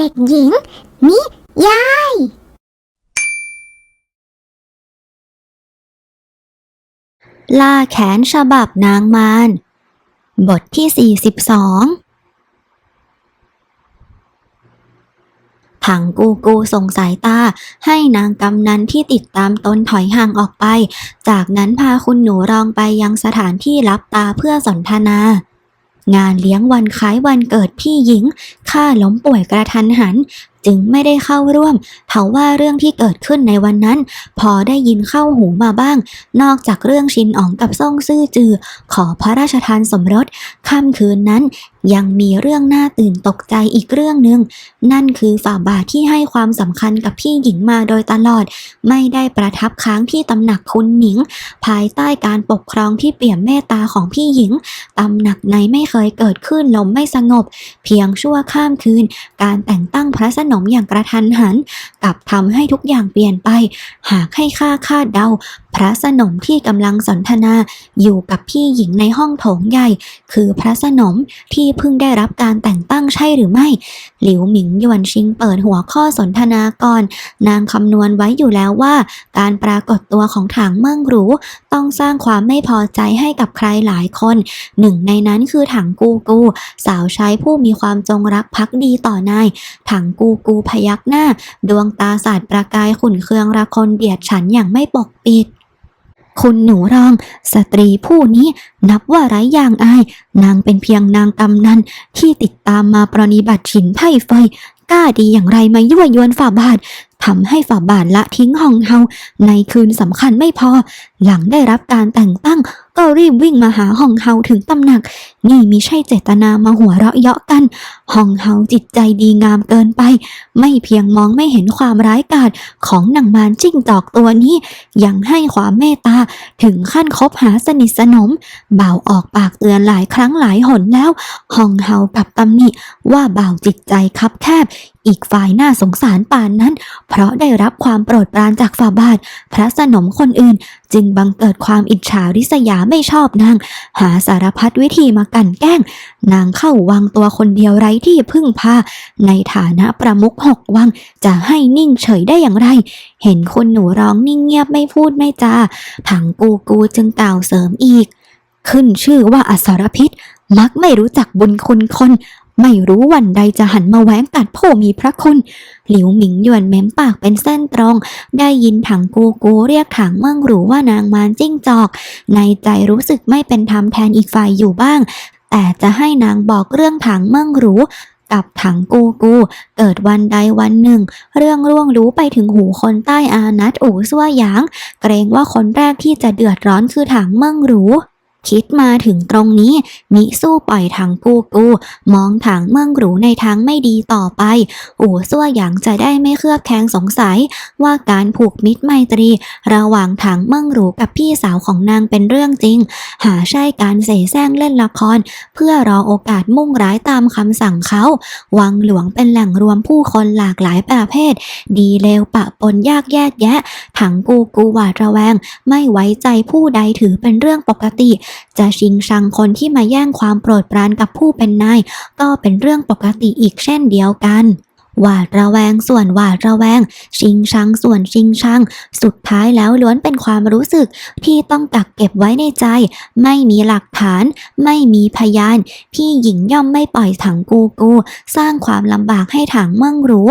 เด็กหญิง นิยาย ล่าแขนฉบับนางมาร บทที่ 42ถังกูกูส่งสายตาให้นางกำนันที่ติดตามตนถอยห่างออกไป จากนั้นพาคุณหนูรองไปยังสถานที่รับตาเพื่อสนทนา งานเลี้ยงวันคล้ายวันเกิดพี่หญิงข้าล้มป่วยกระทันหัน จึงไม่ได้เข้าร่วมเถาว่าเรื่องที่เกิดขึ้นในวันนั้น พอได้ยินเข้าหูมาบ้าง นอกจากเรื่องชินอ๋องกับซ่งซื่อจือ ขอพระราชทานสมรสค่ำคืนนั้นยังมีเรื่องน่าตื่นตกใจอีกเรื่องหนึ่งนั่นคือฝ่าบาทที่ให้ความสำคัญกับพี่หญิงมาโดยตลอด ไม่ได้ประทับค้างที่ตำหนักคุณหนิง ภายใต้การปกครองที่เปี่ยมเมตตาของพี่หญิงตำหนักในไม่เคยเกิดขึ้นลมไม่สงบ เพียงชั่วข้ามคืน การแต่งตั้งพระสนมอย่างกระทันหันกลับทำให้ทุกอย่างเปลี่ยนไป หากให้ค่าคาดเดาพระสนมที่กำลังสนทนาอยู่กับพี่หญิงในห้องโถงใหญ่ คือพระสนมที่เพิ่งได้รับการแต่งตั้งใช่หรือไม่ หลิวหมิงหยวนชิงเปิดหัวข้อสนทนาก่อน นางคำนวณไว้อยู่แล้วว่า การปรากฏตัวของถังเมืองหรูต้องสร้างความไม่พอใจให้กับใครหลายคน หนึ่งในนั้นคือถังกูกู สาวใช้ผู้มีความจงรักภักดีต่อนายถังกูกูพยักหน้า ดวงตาสาดประกายขุ่นเคืองระคนเดียดฉันอย่างไม่ปกปิด คุณหนูรอง สตรีผู้นี้นับว่าไร้อย่างอาย นางเป็นเพียงนางกำนันที่ติดตามมาปรนิบัติฉินไพ่เฟยกล้าดีอย่างไรมายั่วยวนฝ่าบาท ทำให้ฝ่าบาทละทิ้งห้องเฮาในคืนสำคัญไม่พอ หลังได้รับการแต่งตั้ง ก็รีบวิ่งมาหาห้องเฮาถึงตำหนัก นี่มิใช่เจตนามาหัวเราะเยาะกัน ห้องเฮาจิตใจดีงามเกินไป ไม่เพียงมองไม่เห็นความร้ายกาจของนางมารจิ้งจอกตัวนี้ ยังให้ความเมตตาถึงขั้นคบหาสนิทสนมบ่าวออกปากเตือนหลายครั้งหลายหนแล้วห้องเฮากับตำหนิว่าบ่าวจิตใจคับแคบอีกฝ่ายน่าสงสารป่านนั้น เพราะได้รับความโปรดปรานจากฝ่าบาท พระสนมคนอื่น จึงบังเกิดความอิจฉาริษยาไม่ชอบนาง หาสารพัดวิธีมากันแกล้ง นางเข้าวังตัวคนเดียวไร้ที่พึ่งพา ในฐานะประมุขหกวัง จะให้นิ่งเฉยได้อย่างไร เห็นคนหนูร้องนิ่งเงียบไม่พูดไม่จาถังกูกูจึงกล่าวเสริมอีก ขึ้นชื่อว่าอสรพิษมักไม่รู้จักบุญคุณคน ไม่รู้วันใดจะหันมาแหวงกัดผู้มีพระคุณ หลิวหมิงหยวนเม้มปากเป็นเส้นตรง ได้ยินถังกูกูเรียกถังเมืองหรูว่านางมารจิ้งจอก ในใจรู้สึกไม่เป็นธรรมแทนอีกฝ่ายอยู่บ้าง แต่จะให้นางบอกเรื่องถังเมืองหรูกับถังกูกู เกิดวันใดวันหนึ่ง เรื่องร่วงรู้ไปถึงหูคนใต้อานัตอู่ซั่วหยาง เกรงว่าคนแรกที่จะเดือดร้อนคือถังเมืองหรู คิดมาถึงตรงนี้ มิสู้ปล่อยถังกูกูมองถังเมืองหรูในทางไม่ดีต่อไป อู่ซั่วหยางจะได้ไม่เคลือบแคลงสงสัย ว่าการผูกมิตรไมตรี ระหว่างถังเมืองหรูกับพี่สาวของนางเป็นเรื่องจริง หาใช่การเสแสร้งเล่นละคร เพื่อรอโอกาสมุ่งร้ายตามคำสั่งเขา วังหลวงเป็นแหล่งรวมผู้คนหลากหลายประเภท ดีเลวปะปนยากแยกแยะ ถังกูกูหวาดระแวง ไม่ไว้ใจผู้ใดถือเป็นเรื่องปกติจะชิงชังคนที่มาแย่งความโปรดปรานกับผู้เป็นนาย ก็เป็นเรื่องปกติอีกเช่นเดียวกัน หวาดระแวงส่วนหวาดระแวง ชิงชังส่วนชิงชัง สุดท้ายแล้วล้วนเป็นความรู้สึกที่ต้องกักเก็บไว้ในใจ ไม่มีหลักฐาน ไม่มีพยาน พี่หญิงย่อมไม่ปล่อยถังกูกู สร้างความลำบากให้ถังเมืองหรู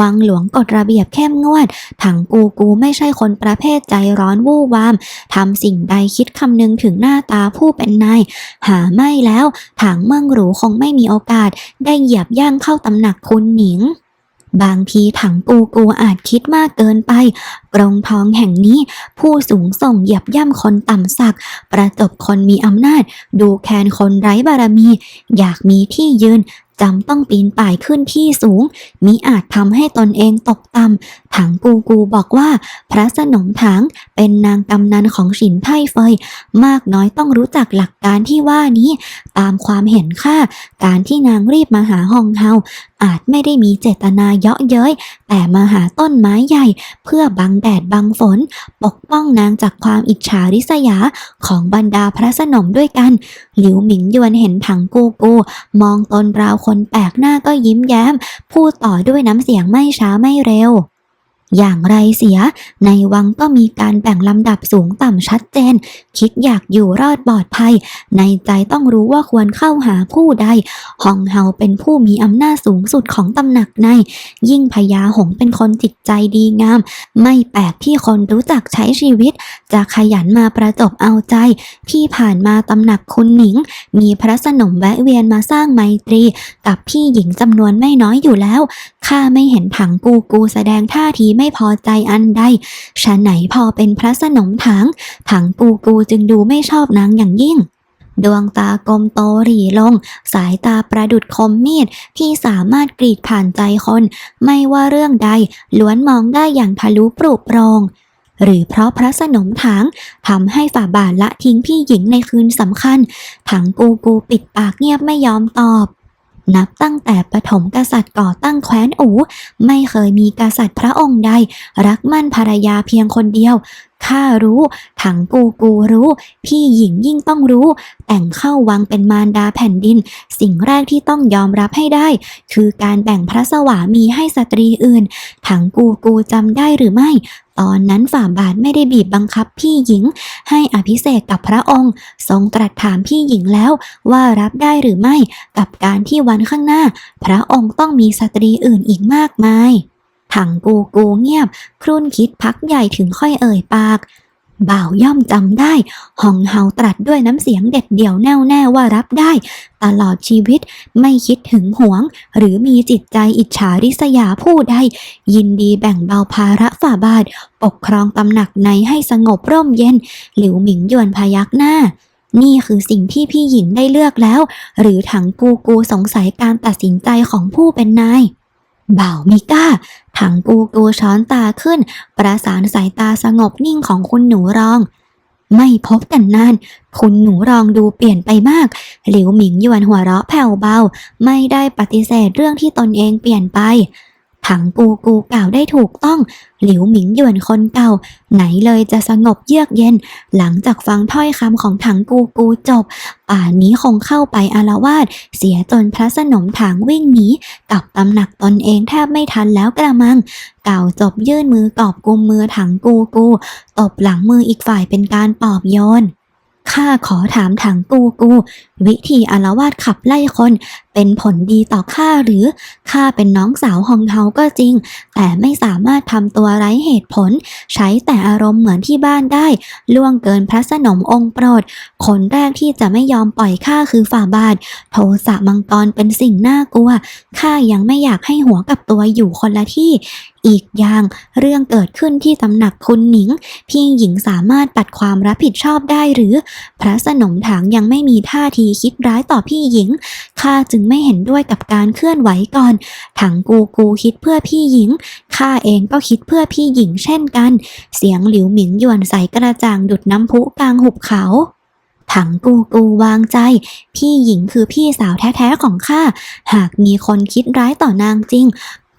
วังหลวงกฎระเบียบเข้มงวด ถังกูกูไม่ใช่คนประเภทใจร้อนวู่วามทำสิ่งใดคิดคำนึงถึงหน้าตาผู้เป็นนายหาไม่แล้วถังเมืองหรูคงไม่มีโอกาส ได้เหยียบย่างเข้าตำหนักคุณหนิง บางทีถังกูกูอาจคิดมากเกินไป กรงทองแห่งนี้ ผู้สูงส่งเหยียบย่ำคนต่ำสัก ประจบคนมีอำนาจ ดูแคลนคนไร้บารมี อยากมีที่ยืนจำต้องปีนป่ายขึ้นที่สูง มิอาจทำให้ตนเองตกต่ำ ถังกูกูบอกว่า พระสนมถังเป็นนางกำนันของฉินไพ่เฟย มากน้อยต้องรู้จักหลักการที่ว่านี้ ตามความเห็นข้าการที่นางรีบมาหาฮองเฮาอาจไม่ได้มีเจตนาเยาะเย้ย แต่มาหาต้นไม้ใหญ่ เพื่อบังแดดบังฝน ปกป้องนางจากความอิจฉาริษยาของบรรดาพระสนมด้วยกัน หลิวหมิงยวนเห็นถังกูกู มองตนราวคนแปลกหน้าก็ยิ้มแย้ม พูดต่อด้วยน้ำเสียงไม่ช้าไม่เร็ว อย่างไรเสีย ในวังก็มีการแบ่งลำดับสูงต่ำชัดเจน คิดอยากอยู่รอดปลอดภัย ในใจต้องรู้ว่าควรเข้าหาผู้ใดฮองเฮาเป็นผู้มีอำนาจสูงสุดของตำหนักใน ยิ่งพญาหงเป็นคนจิตใจดีงาม ไม่แปลกที่คนรู้จักใช้ชีวิต จะขยันมาประจบเอาใจ ที่ผ่านมาตำหนักคุณหนิง มีพระสนมแวะเวียนมาสร้างไมตรี กับพี่หญิงจำนวนไม่น้อยอยู่แล้วข้าไม่เห็นถังกูกูแสดงท่าทีไไม่พอใจอันใดฉะไหนพอเป็นพระสนมถัง ถังกูกูจึงดูไม่ชอบนางอย่างยิ่งดวงตากลมโตหรีลง สายตาประดุดคมมีดที่สามารถกรีดผ่านใจคน ไม่ว่าเรื่องใดล้วนมองได้อย่างทะลุปรุโปรง หรือเพราะพระสนมถังทำให้ฝ่าบาทละทิ้งพี่หญิงในคืนสำคัญ ถังกูกูปิดปากเงียบไม่ยอมตอบ นับตั้งแต่ปฐมกษัตริย์ก่อตั้งแคว้นอู ไม่เคยมีกษัตริย์พระองค์ใด รักมั่นภรรยาเพียงคนเดียว ข้ารู้ ถังกูกูรู้ พี่หญิงยิ่งต้องรู้ แต่งเข้าวังเป็นมารดาแผ่นดิน สิ่งแรกที่ต้องยอมรับให้ได้ คือการแบ่งพระสวามีให้สตรีอื่น ถังกูกูจำได้หรือไม่ ตอนนั้นฝ่าบาทไม่ได้บีบบังคับพี่หญิง ให้อภิเษกกับพระองค์ ทรงตรัสถามพี่หญิงแล้วว่ารับได้หรือไม่ กับการที่วันข้างหน้า พระองค์ต้องมีสตรีอื่นอีกมากมาย ถังกูกูเงียบ ครุ่นคิดพักใหญ่ถึงค่อยเอ่ยปากบ่าวย่อมจำได้หองเฮาตรัสด้วยน้ำเสียงเด็ดเดี่ยวแน่วแน่ว่ารับได้ ตลอดชีวิตไม่คิดถึงหวง หรือมีจิตใจอิจฉาริษยาผู้ใด ยินดีแบ่งเบาภาระฝ่าบาท ปกครองตำหนักในให้สงบร่มเย็น หลิวหมิงยวนพยักหน้า นี่คือสิ่งที่พี่หญิงได้เลือกแล้ว หรือถังกูกูสงสัยการตัดสินใจของผู้เป็นนายบ่าวมิก้า ถังกูกูช้อนตาขึ้น ประสานสายตาสงบนิ่งของคุณหนูรอง ไม่พบกันนาน คุณหนูรองดูเปลี่ยนไปมาก หลิวหมิงยวนหัวเราะแผ่วเบา ไม่ได้ปฏิเสธเรื่องที่ตนเองเปลี่ยนไป ถังกูกูกล่าวได้ถูกต้อง หลิวหมิงหยวนคนเก่า ไหนเลยจะสงบเยือกเย็น หลังจากฟังถ้อยคำของถังกูกูจบ ป่านนี้คงเข้าไปอารวาสเสียจนพระสนมถังวิ่งหนีกลับตำหนักตนเองแทบไม่ทันแล้วกระมัง เก่าวจบยื่นมือกอบกุมมือถังกูกูตบหลังมืออีกฝ่ายเป็นการปอบโยนข้าขอถามถังกูกู วิธีอารวาสขับไล่คนเป็นผลดีต่อข้าหรือข้าเป็นน้องสาวฮองเฮาก็จริง แต่ไม่สามารถทำตัวไร้เหตุผล ใช้แต่อารมณ์เหมือนที่บ้านได้ ล่วงเกินพระสนมองค์โปรด คนแรกที่จะไม่ยอมปล่อยข้าคือฝ่าบาท โทสะมังกรเป็นสิ่งน่ากลัวข้ายังไม่อยากให้หัวกับตัวอยู่คนละที่ อีกอย่างเรื่องเกิดขึ้นที่ตำหนักคุณหนิง พี่หญิงสามารถปัดความรับผิดชอบได้หรือ พระสนมถังยังไม่มีท่าทีคิดร้ายต่อพี่หญิง ข้าจึงไม่เห็นด้วยกับการเคลื่อนไหวก่อน ถังกูกูคิดเพื่อพี่หญิง ข้าเองก็คิดเพื่อพี่หญิงเช่นกัน เสียงหลิวหมิงหยวนใสกระจ่างดุดน้ำพุกลางหุบเขาถังกูกูวางใจ พี่หญิงคือพี่สาวแท้ๆของข้า หากมีคนคิดร้ายต่อนางจริง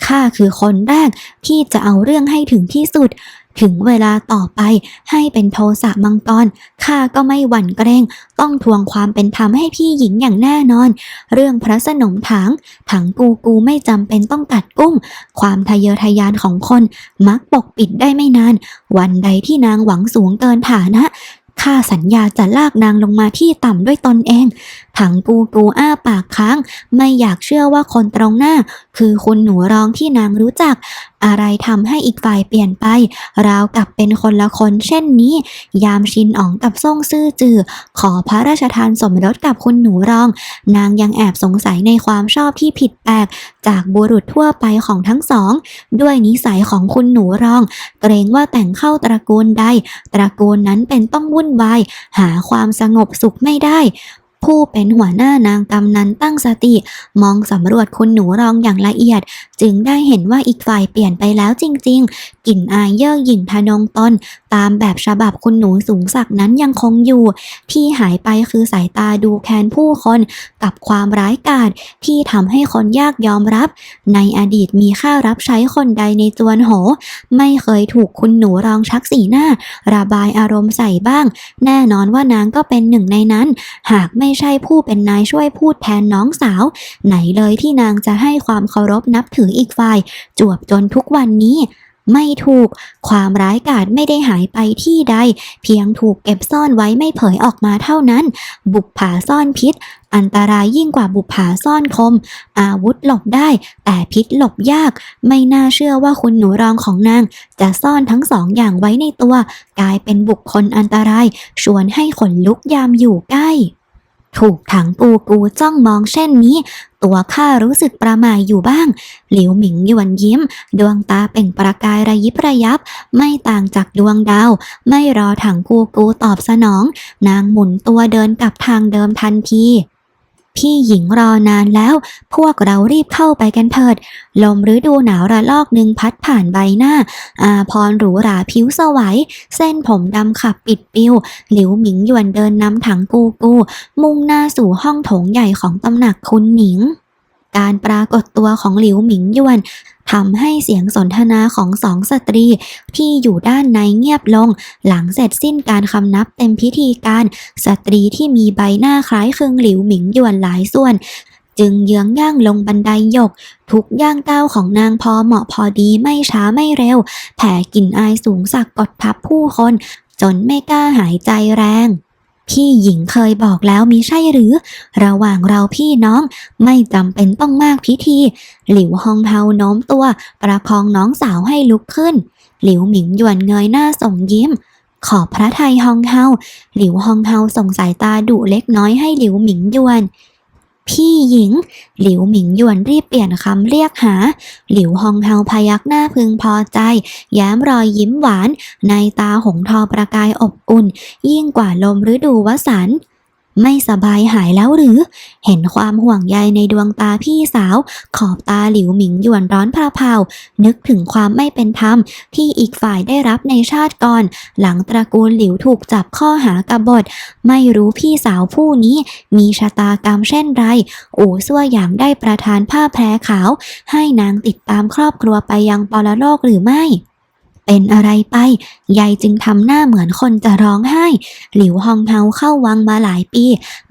ข้าคือคนแรกที่จะเอาเรื่องให้ถึงที่สุด ถึงเวลาต่อไปให้เป็นโทสะมังกรข้าก็ไม่หวั่นเกรงต้องทวงความเป็นธรรมให้พี่หญิงอย่างแน่นอน เรื่องพระสนมถังถังกูกูไม่จำเป็นต้องกัดกุ้ง ความทะเยอทะยานของคนมักปกปิดได้ไม่นาน วันใดที่นางหวังสูงเกินฐานะข้าสัญญาจะลากนางลงมาที่ต่ำด้วยตนเอง ถังกูกูอ้าปากค้าง ไม่อยากเชื่อว่าคนตรงหน้า คือคุณหนูรองที่นางรู้จัก อะไรทำให้อีกฝ่ายเปลี่ยนไป ราวกับเป็นคนละคนเช่นนี้ ยามชินอ๋องกับซ่งซื่อจือ ขอพระราชทานสมรสกับคุณหนูรอง นางยังแอบสงสัยในความชอบที่ผิดแปลก จากบุรุษทั่วไปของทั้งสอง ด้วยนิสัยของคุณหนูรอง เกรงว่าแต่งเข้าตระกูลใด ตระกูลนั้นเป็นต้องวุ่นวายหาความสงบสุขไม่ได้ ผู้เป็นหัวหน้านางกำนันตั้งสติ มองสำรวจคุณหนูรองอย่างละเอียด จึงได้เห็นว่าอีกฝ่ายเปลี่ยนไปแล้วจริง ๆ กลิ่นอายเย่อหยิ่งทะนงตน ตามแบบฉบับคุณหนูสูงศักนั้นยังคงอยู่ ที่หายไปคือสายตาดูแคลนผู้คนกับความร้ายกาจที่ทำให้คนยากยอมรับ ในอดีตมีค่ารับใช้คนใดในจวนโห ไม่เคยถูกคุณหนูรองชักสีหน้า ระบายอารมณ์ใส่บ้าง แน่นอนว่านางก็เป็นหนึ่งในนั้น หากไม่ใช่ผู้เป็นนายช่วยพูดแทนน้องสาว ไหนเลยที่นางจะให้ความเคารพนับถืออีกฝ่าย จวบจนทุกวันนี้ ไม่ถูก ความร้ายกาจไม่ได้หายไปที่ใด เพียงถูกเก็บซ่อนไว้ไม่เผยออกมาเท่านั้น บุกผาซ่อนพิษ อันตรายยิ่งกว่าบุกผาซ่อนคม อาวุธหลบได้ แต่พิษหลบยาก ไม่น่าเชื่อว่าคุณหนูรองของนาง จะซ่อนทั้งสองอย่างไว้ในตัว กลายเป็นบุคคลอันตราย ชวนให้ขนลุกยามอยู่ใกล้ ถูกถังปูกูจ้องมองเช่นนี้ ตัวข้ารู้สึกประหม่าอยู่บ้าง หลิวหมิงหยวนยิ้ม ดวงตาเปล่งประกายระยิบระยับ ไม่ต่างจากดวงดาว ไม่รอถังกูกูตอบสนอง นางหมุนตัวเดินกลับทางเดิมทันที พี่หญิงรอนานแล้ว พวกเรารีบเข้าไปกันเถิด ลมฤดูหนาวระลอกหนึ่งพัดผ่านใบหน้า อาพรหรูหราผิวสวยเส้นผมดำขับปิดปิว หลิวหมิงหยวนเดินนำถังกูกู มุ่งหน้าสู่ห้องโถงใหญ่ของตำหนักคุณหนิงการปรากฏตัวของหลิวหมิงหยวน ทำให้เสียงสนทนาของสองสตรีที่อยู่ด้านในเงียบลง หลังเสร็จสิ้นการคำนับเต็มพิธีการ สตรีที่มีใบหน้าคล้ายคลึงหลิวหมิงหยวนหลายส่วน จึงเยื้องย่างลงบันไดยก ทุกย่างก้าวของนางพอเหมาะพอดีไม่ช้าไม่เร็ว แผ่กลิ่นอายสูงสักกดทับผู้คน จนไม่กล้าหายใจแรง พี่หญิงเคยบอกแล้วมิใช่หรือ ระหว่างเราพี่น้องไม่จำเป็นต้องมากพิธี หลิวฮองเฮาโน้มตัว ประคองน้องสาวให้ลุกขึ้น หลิวหมิงหยวนเงยหน้าส่งยิ้ม ขอบพระไทยฮองเฮาหลิวฮองเฮาส่งสายตาดุเล็กน้อยให้หลิวหมิงหยวน พี่หญิง หลิวหมิงหยวนรีบเปลี่ยนคำเรียกหา หลิวฮองเฮาพยักหน้าพึงพอใจ แย้มรอยยิ้มหวาน ในตาหงทอประกายอบอุ่น ยิ่งกว่าลมฤดูวสันต์ ไม่สบายหายแล้วหรือ เห็นความห่วงใยในดวงตาพี่สาว ขอบตาหลิวหมิงหยวนร้อนพราเพานึกถึงความไม่เป็นธรรม ที่อีกฝ่ายได้รับในชาติก่อน หลังตระกูลหลิวถูกจับข้อหากบฏ ไม่รู้พี่สาวผู้นี้มีชะตากรรมเช่นไร อู่ซั่วหยางได้ประทานผ้าแพรขาว ให้นางติดตามครอบครัวไปยังปรโลกหรือไม่ เป็นอะไรไป ยายจึงทำหน้าเหมือนคนจะร้องไห้ หลิวฮองเฮาเข้าวังมาหลายปี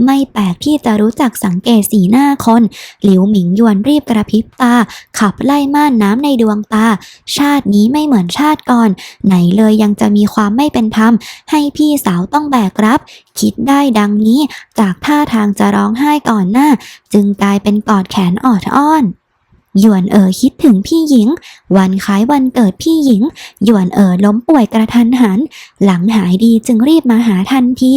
ไม่แปลกที่จะรู้จักสังเกตสีหน้าคน หลิวหมิงยวนรีบกระพริบตา ขับไล่ม่านน้ำในดวงตา ชาตินี้ไม่เหมือนชาติก่อน ไหนเลยยังจะมีความไม่เป็นธรรม ให้พี่สาวต้องแบกรับ คิดได้ดังนี้ จากท่าทางจะร้องไห้ก่อนหน้า จึงกลายเป็นกอดแขนออดอ้อน หยวนเอ๋อคิดถึงพี่หญิง วันคล้ายวันเกิดพี่หญิง หยวนเอ๋อล้มป่วยกระทันหัน หลังหายดีจึงรีบมาหาทันที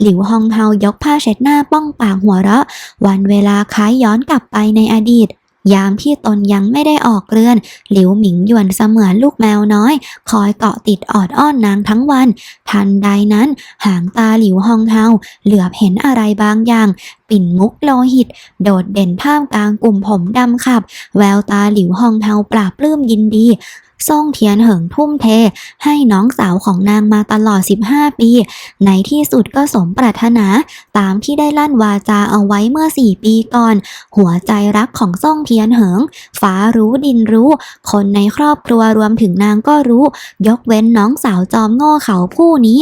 หลิวฮองเฮายกผ้าเช็ดหน้าป้องปากหัวเราะ วันเวลาคล้ายย้อนกลับไปในอดีต ยามที่ตนยังไม่ได้ออกเรือน หลิวหมิงหยวนเสมือนลูกแมวน้อย คอยเกาะติดออดอ้อนนางทั้งวัน ทันใดนั้น หางตาหลิวฮองเฮาเหลือบเห็นอะไรบางอย่าง ปิ่นมุกโลหิต โดดเด่นท่ามกลางกลุ่มผมดำขับ แววตาหลิวฮองเฮาปราบปลื้มยินดี ซ่งเทียนเหิงทุ่มเท ให้น้องสาวของนางมาตลอด 15 ปี ในที่สุดก็สมปรารถนา ตามที่ได้ลั่นวาจาเอาไว้เมื่อ 4 ปีก่อน หัวใจรักของซ่งเทียนเหิง ฟ้ารู้ดินรู้ คนในครอบครัวรวมถึงนางก็รู้ ยกเว้นน้องสาวจอมโง่เขาผู้นี้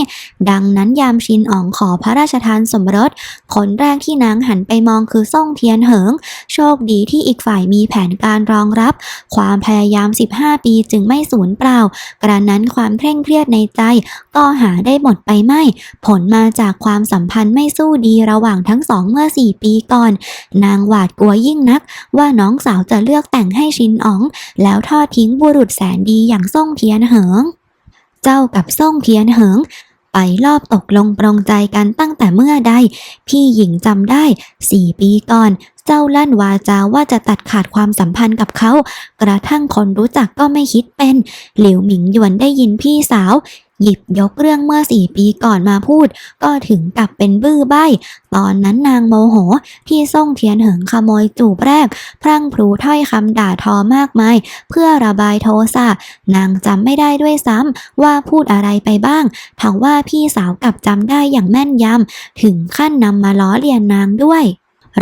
ดังนั้นยามชินอ๋องขอพระราชทานสมรส คนแรกที่นางหันไปมองคือซ่งเทียนเหิง โชคดีที่อีกฝ่ายมีแผนการรองรับ ความพยายาม 15 ปีจึงไม่สูญเปล่า กระนั้นความเคร่งเครียดในใจ ก็หาได้หมดไปไม่ ผลมาจากความสัมพันธ์ไม่สู้ดีระหว่างทั้งสองเมื่อสี่ปีก่อน นางหวาดกลัวยิ่งนัก ว่าน้องสาวจะเลือกแต่งให้ชินอ๋อง แล้วทอดทิ้งบุรุษแสนดีอย่างส่งเทียนเหิง เจ้ากับส่งเทียนเหิง ไปรอบตกลงปรงใจกันตั้งแต่เมื่อใด พี่หญิงจำได้สี่ปีก่อน เจ้าลั่นวาจาว่าจะตัดขาดความสัมพันธ์กับเขา กระทั่งคนรู้จักก็ไม่คิดเป็น หลิวหมิงหยวนได้ยินพี่สาว หยิบยกเรื่องเมื่อสี่ปีก่อนมาพูด ก็ถึงกับเป็นบื้อใบ ตอนนั้นนางโมโห ที่ส่งเทียนเหิงขโมยจูบแรก พรั่งพรูถ้อยคำด่าทอมากมาย เพื่อระบายโทสะนางจำไม่ได้ด้วยซ้ำว่าพูดอะไรไปบ้างทว่าพี่สาวกลับจำได้อย่างแม่นยำถึงขั้นนำมาล้อเลียนนางด้วย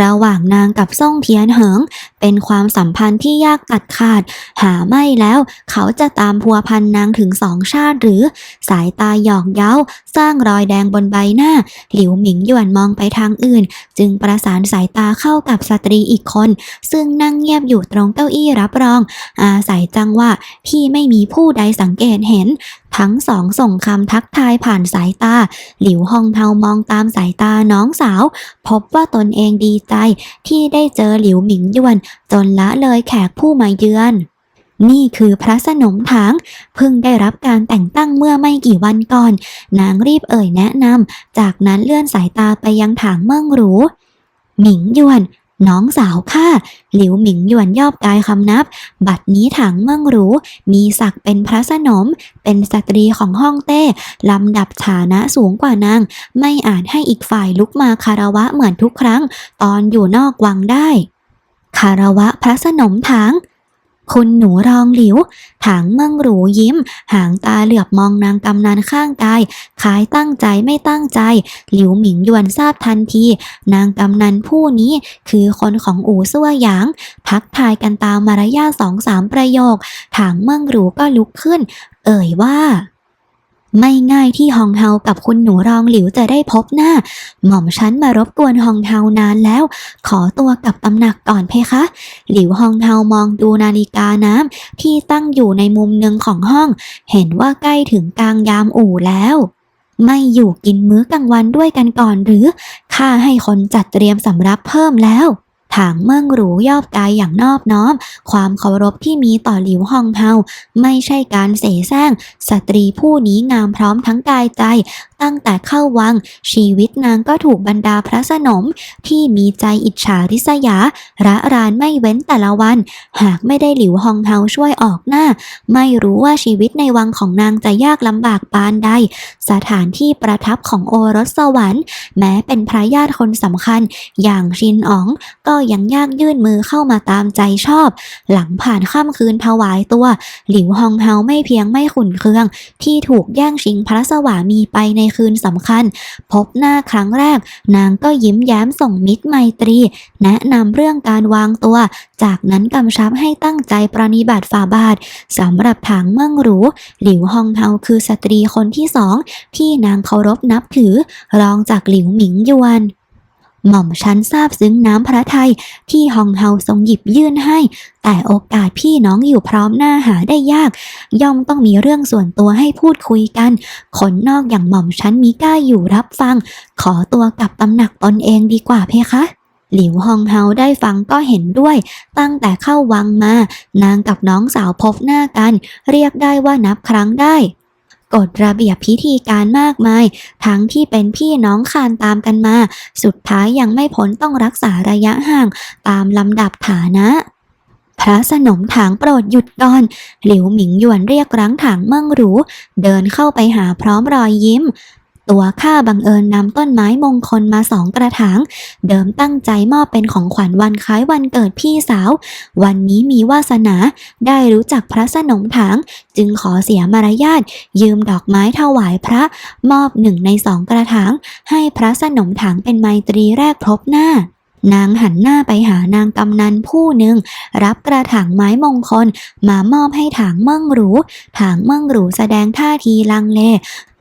ระหว่างนางกับซ่งเทียนเหิง เป็นความสัมพันธ์ที่ยากตัดขาด หาไม่แล้วเขาจะตามพัวพันนางถึงสองชาติหรือ สายตาหยอกเย้า สร้างรอยแดงบนใบหน้า หลิวหมิงหยวนมองไปทางอื่น จึงประสานสายตาเข้ากับสตรีอีกคน ซึ่งนั่งเงียบอยู่ตรงเก้าอี้รับรอง อาศัยจังหวะที่ไม่มีผู้ใดสังเกตเห็นทั้งสองส่งคำทักทายผ่านสายตา หลิวฮองเทามองตามสายตาน้องสาว พบว่าตนเองดีใจที่ได้เจอหลิวหมิงหยวนจนละเลยแขกผู้มาเยือน นี่คือพระสนมถางเพิ่งได้รับการแต่งตั้งเมื่อไม่กี่วันก่อน นางรีบเอ่ยแนะนำจากนั้นเลื่อนสายตาไปยังถางเมืองหรู หมิงหยวน น้องสาวข้าหลิวหมิงหยวนยอบกายคำนับ บัดนี้ถางเมืองหรู มีศักดิ์เป็นพระสนม เป็นสตรีของห้องเต้ลำดับฐานะสูงกว่านาง ไม่อาจให้อีกฝ่ายลุกมาคารวะเหมือนทุกครั้ง ตอนอยู่นอกวังได้ คารวะพระสนมถางคุณหนูรองหลิว ถางเมืองหรูยิ้ม หางตาเหลือบมองนางกำนันข้างกายคล้ายตั้งใจไม่ตั้งใจ หลิวหมิงหยวนทราบทันที นางกำนันผู้นี้คือคนของอู่ซั่วหยาง ทักทายกันตามมารยาสองสามประโยค ถางเมืองหรูก็ลุกขึ้น เอ่ยว่า ไม่ง่ายที่ฮองเฮากับคุณหนูรองหลิวจะได้พบหน้า หม่อมฉันมารบกวนฮองเฮานานแล้ว ขอตัวกลับตำหนักก่อนเพคะ หลิวฮองเฮามองดูนาฬิกาน้ำที่ตั้งอยู่ในมุมหนึ่งของห้อง เห็นว่าใกล้ถึงกลางยามอู่แล้วไม่อยู่กินมื้อกลางวันด้วยกันก่อนหรือข้าให้คนจัดเตรียมสำรับเพิ่มแล้ว ทางเมืองหรูยอบกายอย่างนอบน้อม ความเคารพที่มีต่อหลิวฮองเฮาไม่ใช่การเสแสร้ง สตรีผู้นี้งามพร้อมทั้งกายใจตั้งแต่เข้าวัง ชีวิตนางก็ถูกบรรดาพระสนมที่มีใจอิจฉาริษยา ระรานไม่เว้นแต่ละวัน หากไม่ได้หลิวฮองเฮาช่วยออกหน้า ไม่รู้ว่าชีวิตในวังของนางจะยากลำบากปานใด สถานที่ประทับของโอรสสวรรค์ แม้เป็นพระญาติคนสำคัญ อย่างชินอ๋อง ก็ยังยากยื่นมือเข้ามาตามใจชอบ หลังผ่านค่ำคืนถวายตัว หลิวฮองเฮาไม่เพียงไม่ขุนเคือง ที่ถูกแย่งชิงพระสวามีไปในคืนสำคัญ พบหน้าครั้งแรก นางก็ยิ้มแย้มส่งมิตรไมตรี แนะนำเรื่องการวางตัว จากนั้นกำชับให้ตั้งใจปรนิบัติฝ่าบาทสำหรับถางเมืองหรู หลิวฮองเฮาคือสตรีคนที่สองที่นางเคารพนับถือรองจากหลิวหมิงยวน หม่อมฉันทราบซึ้งน้ำพระทัยที่ฮองเฮาทรงหยิบยื่นให้ แต่โอกาสพี่น้องอยู่พร้อมหน้าหาได้ยาก ย่อมต้องมีเรื่องส่วนตัวให้พูดคุยกันคนนอกอย่างหม่อมฉันมิกล้าอยู่รับฟัง ขอตัวกลับตำหนักตนเองดีกว่าเพคะหลิวฮองเฮาได้ฟังก็เห็นด้วย ตั้งแต่เข้าวังมา นางกับน้องสาวพบหน้ากัน เรียกได้ว่านับครั้งได้ กฎระเบียบพิธีการมากมาย ทั้งที่เป็นพี่น้องคานตามกันมา สุดท้ายยังไม่พ้นต้องรักษาระยะห่างตามลำดับฐานะพระสนมถางโปรดหยุดก่อน หลิวหมิงหยวนเรียกรั้งถางเมืองหรู เดินเข้าไปหาพร้อมรอยยิ้ม ตัวข้าบังเอิญนำต้นไม้มงคลมาสองกระถาง เดิมตั้งใจมอบเป็นของขวัญวันคล้ายวันเกิดพี่สาว วันนี้มีวาสนาได้รู้จักพระสนมถาง จึงขอเสียมารยาทยืมดอกไม้ถวายพระ มอบหนึ่งในสองกระถาง ให้พระสนมถางเป็นไมตรีแรกพบหน้านางหันหน้าไปหานางกำนันผู้หนึ่ง รับกระถางไม้มงคล มามอบให้ถางเมืองหรู ถางเมืองหรูแสดงท่าทีลังเล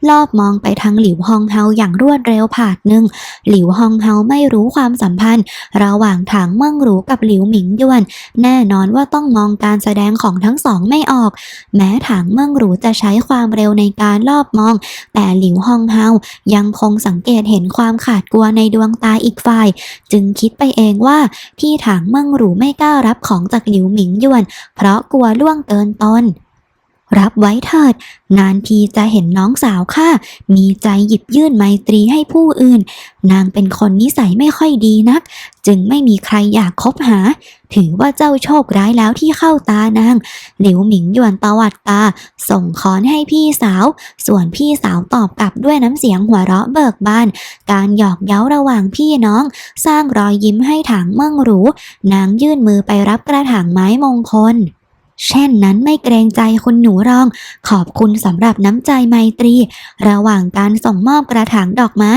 รอบมองไปทางหลิวฮองเฮาอย่างรวดเร็วผาดหนึ่ง หลิวฮองเฮาไม่รู้ความสัมพันธ์ ระหว่างถางเมืองหรูกับหลิวหมิงยวน แน่นอนว่าต้องมองการแสดงของทั้งสองไม่ออก แม้ถางเมืองหรูจะใช้ความเร็วในการรอบมอง แต่หลิวฮองเฮายังคงสังเกตเห็นความขาดกลัวในดวงตาอีกฝ่าย จึงคิดไปเองว่าที่ถางเมืองหรูไม่กล้ารับของจากหลิวหมิงยวน เพราะกลัวล่วงเกินตน รับไว้เถิด นานทีจะเห็นน้องสาวข้ามีใจหยิบยื่นไมตรีให้ผู้อื่น นางเป็นคนนิสัยไม่ค่อยดีนัก จึงไม่มีใครอยากคบหา ถือว่าเจ้าโชคร้ายแล้วที่เข้าตานาง หลิวหมิงหยวนตวัดตา ส่งค้อนให้พี่สาว ส่วนพี่สาวตอบกลับด้วยน้ำเสียงหัวเราะเบิกบาน การหยอกเย้าระหว่างพี่น้อง สร้างรอยยิ้มให้ถางเมั่งหรู นางยื่นมือไปรับกระถางไม้มงคล เช่นนั้นไม่เกรงใจคุณหนูรอง ขอบคุณสำหรับน้ำใจไมตรี ระหว่างการส่งมอบกระถางดอกไม้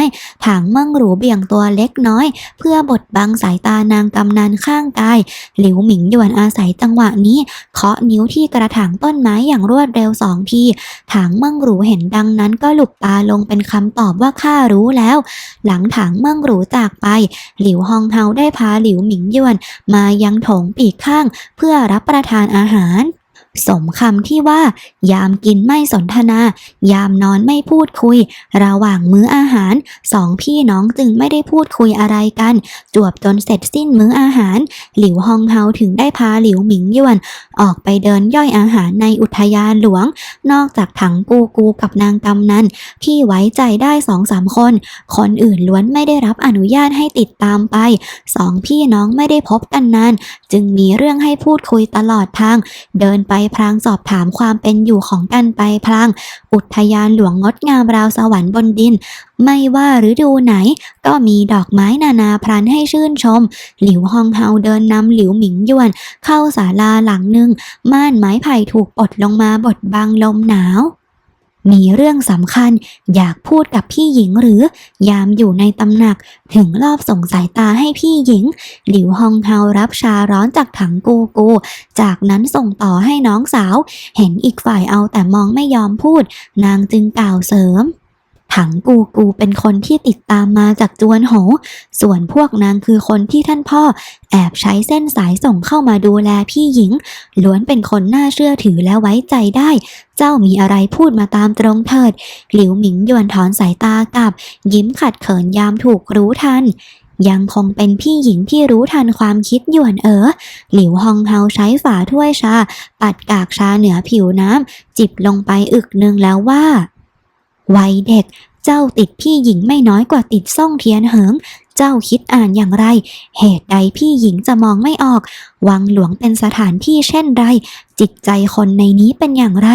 ถางมั่งหรูเบี่ยงตัวเล็กน้อย เพื่อบดบังสายตานางกำนันข้างกาย หลิวหมิงหยวนอาศัยจังหวะนี้ เคาะนิ้วที่กระถางต้นไม้อย่างรวดเร็วสองที ถางมั่งหรูเห็นดังนั้นก็หลุบตาลงเป็นคำตอบว่าข้ารู้แล้ว หลังถางมั่งหรูจากไป หลิวฮองเฮาได้พาหลิวหมิงหยวน มายังโถงปีกข้าง เพื่อรับประทานอาหาร Tuhan. สมคำที่ว่า ยามกินไม่สนทนา ยามนอนไม่พูดคุย ระหว่างมื้ออาหาร สองพี่น้องจึงไม่ได้พูดคุยอะไรกัน จวบจนเสร็จสิ้นมื้ออาหาร หลิวฮองเฮาถึงได้พาหลิวหมิงหยวน ออกไปเดินย่อยอาหารในอุทยานหลวง นอกจากถังกูกูกับนางกำนันที่ไว้ใจได้สองสามคน คนอื่นล้วนไม่ได้รับอนุญาตให้ติดตามไป สองพี่น้องไม่ได้พบกันนาน จึงมีเรื่องให้พูดคุยตลอดทาง เดินไปพลางสอบถามความเป็นอยู่ของกันไปพลาง อุทยานหลวงงดงามราวสวรรค์บนดิน ไม่ว่าฤดูไหน ก็มีดอกไม้นานาพรันให้ชื่นชม หลิวฮองเฮาเดินนำหลิวหมิงยวน เข้าศาลาหลังหนึ่ง ม่านไม้ไผ่ถูกปลดลงมาบดบังลมหนาว มีเรื่องสำคัญอยากพูดกับพี่หญิงหรือ ยามอยู่ในตำหนักถึงรอบส่งสายตาให้พี่หญิง หลิวฮองเฮารับชาร้อนจากถังกูกู จากนั้นส่งต่อให้น้องสาว เห็นอีกฝ่ายเอาแต่มองไม่ยอมพูด นางจึงกล่าวเสริม ถังกูกูเป็นคนที่ติดตามมาจากจวนโห ส่วนพวกนางคือคนที่ท่านพ่อ แอบใช้เส้นสายส่งเข้ามาดูแลพี่หญิง ล้วนเป็นคนน่าเชื่อถือและไว้ใจได้ เจ้ามีอะไรพูดมาตามตรงเถิด หลิวหมิงยวนถอนสายตากับ ยิ้มขัดเขินยามถูกรู้ทันยังคงเป็นพี่หญิงที่รู้ทันความคิดหยวนเอ๋อ หลิวฮองเฮาใช้ฝาถ้วยชา ปัดกากชาเหนือผิวน้ำ จิบลงไปอึกนึงแล้วว่า วัยเด็ก เจ้าติดพี่หญิงไม่น้อยกว่าติดซ่องเทียนเหิง เจ้าคิดอ่านอย่างไร เหตุใดพี่หญิงจะมองไม่ออก วังหลวงเป็นสถานที่เช่นไร จิตใจคนในนี้เป็นอย่างไร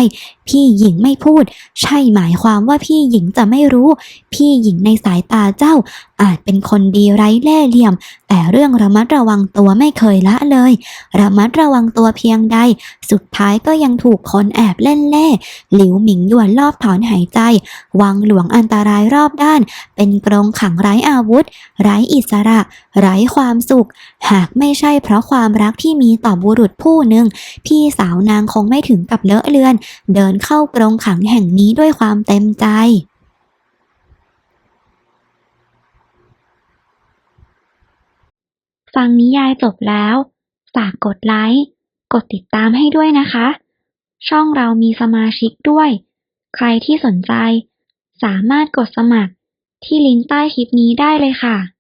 พี่หญิงไม่พูด ใช่หมายความว่าพี่หญิงจะไม่รู้ พี่หญิงในสายตาเจ้า อาจเป็นคนดีไร้เล่ห์เหลี่ยม แต่เรื่องระมัดระวังตัวไม่เคยละเลย ระมัดระวังตัวเพียงใด สุดท้ายก็ยังถูกคนแอบเล่นเล่ห์หลิวหมิงหยวนรอบถอนหายใจ วังหลวงอันตรายรอบด้าน เป็นกรงขังไร้อาวุธไร้อิสระ ไร้ความสุข หากไม่ใช่เพราะความรักที่มีต่อบุรุษผู้หนึ่ง พี่สาวนางคงไม่ถึงกับเลอะเลือน เดินเข้ากรงขังแห่งนี้ด้วยความเต็มใจฟังนิยายจบแล้ว ฝากกดไลค์ กดติดตามให้ด้วยนะคะ ช่องเรามีสมาชิกด้วย ใครที่สนใจ สามารถกดสมัครที่ลิงก์ใต้คลิปนี้ได้เลยค่ะ